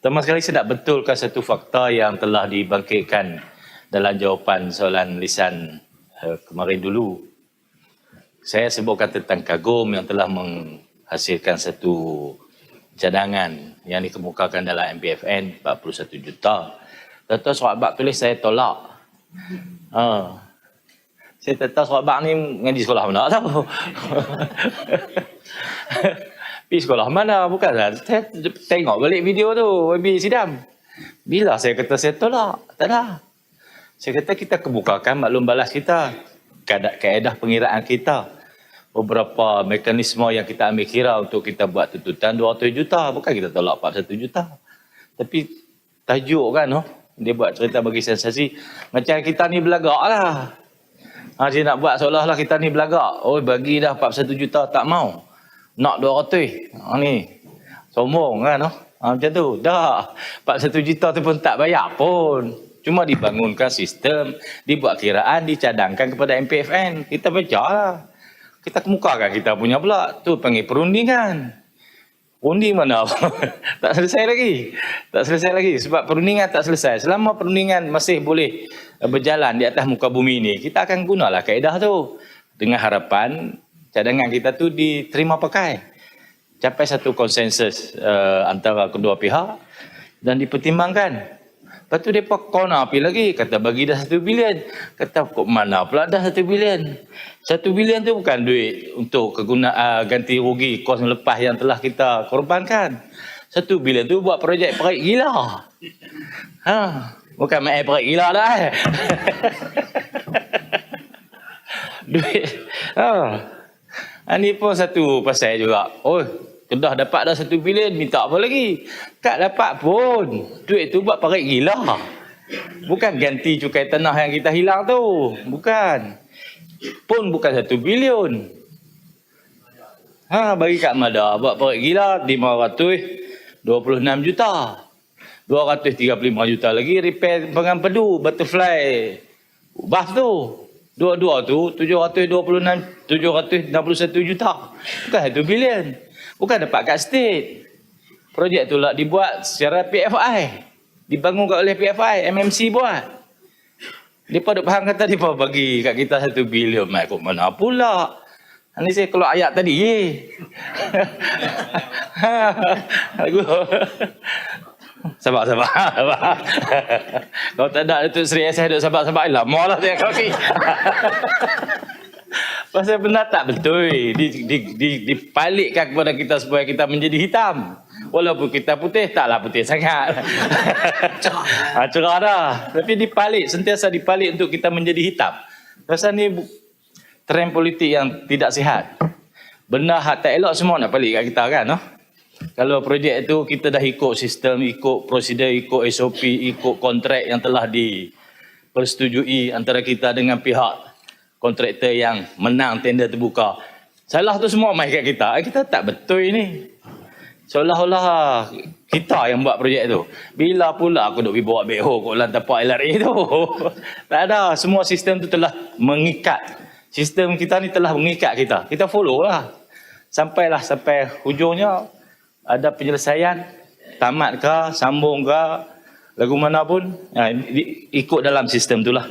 Pertama sekali saya nak betulkan satu fakta yang telah dibangkitkan dalam jawapan soalan lisan uh, kemarin dulu. Saya sebutkan tentang kagum yang telah menghasilkan satu cadangan yang dikemukakan dalam MPFN 41 juta. Tentu sahabat tulis saya tolak. Ha. Saya tak tahu sahabat ni ngaji sekolah mana tahu. Pergi sekolah mana bukan lah. Saya tengok balik video tu YB Sidam. Bila saya kata saya tolak? Tak ada. Saya kata kita kebukakan maklum balas kita. Kaedah pengiraan kita. Beberapa mekanisme yang kita ambil kira untuk kita buat tuntutan 200 juta. Bukan kita tolak 41 juta. Tapi tajuk kan oh, dia buat cerita bagi sensasi. Macam kita ni belagak lah. Ha, dia nak buat seolah-olah kita ni belagak. Oh bagi dah 41 juta tak mau. Nak 200. Ha, ni. Sombong kan. Ha, macam tu. Dah. 41 juta tu pun tak bayar pun. Cuma dibangunkan sistem. Dibuat kiraan. Dicadangkan kepada MPFN. Kita baca lah. Kita kemukakan kita punya pula. Tu panggil perundingan. Perunding mana? tak selesai lagi. Tak selesai lagi. Sebab perundingan tak selesai. Selama perundingan masih boleh eh, berjalan di atas muka bumi ni, kita akan gunalah kaedah tu. Dengan harapan cadangan kita tu diterima pakai. Capai satu konsensus uh, antara kedua pihak dan dipertimbangkan. Lepas tu mereka kona api lagi. Kata bagi dah satu bilion. Kata kok mana pula dah satu bilion. Satu bilion tu bukan duit untuk kegunaan ganti rugi kos lepas yang telah kita korbankan. Satu bilion tu buat projek perik gila. Ha, bukan main perik gila dah eh. duit. Ha. Ini pun satu pasal juga. Oh, Kedah dapat dah satu bilion, minta apa lagi? Tak dapat pun. Duit tu buat parik gila. Bukan ganti cukai tanah yang kita hilang tu. Bukan. Pun bukan satu bilion. Ha, bagi kat Mada. Buat parik gila, 526 juta. 235 juta lagi repair pengampedu, butterfly. Buff tu. Dua-dua tu 726 761 juta. Bukan satu bilion. Bukan dapat kat state. Projek tu lah dibuat secara PFI. Dibangunkan oleh PFI, MMC buat. Mereka duk faham kata mereka bagi kat kita satu bilion. Mat kok mana pula? Ini saya keluar ayat tadi. Ye. Sabar. sabar. Kalau tak ada Datuk Seri saya duk sabar-sabar. Lama lah saya kaki. Pasal benar tak betul. Di, di, di, dipalikkan kepada kita supaya kita menjadi hitam. Walaupun kita putih, taklah putih sangat. ha, cerah dah. Tapi dipalik, sentiasa dipalik untuk kita menjadi hitam. Pasal ni trend politik yang tidak sihat. Benar hak tak elok semua nak balik kat kita kan. No? Kalau projek itu kita dah ikut sistem, ikut prosedur, ikut SOP, ikut kontrak yang telah dipersetujui antara kita dengan pihak kontraktor yang menang tender terbuka. Salah tu semua mai kat kita. Eh, kita tak betul ini. Seolah-olah kita yang buat projek tu. Bila pula aku duk bawa beho kat dalam tapak LRA tu. tak ada. Semua sistem tu telah mengikat. Sistem kita ni telah mengikat kita. Kita follow lah. Sampailah sampai hujungnya ada penyelesaian. Tamat ke, sambung ke, lagu mana pun. Ha, ikut dalam sistem tu lah.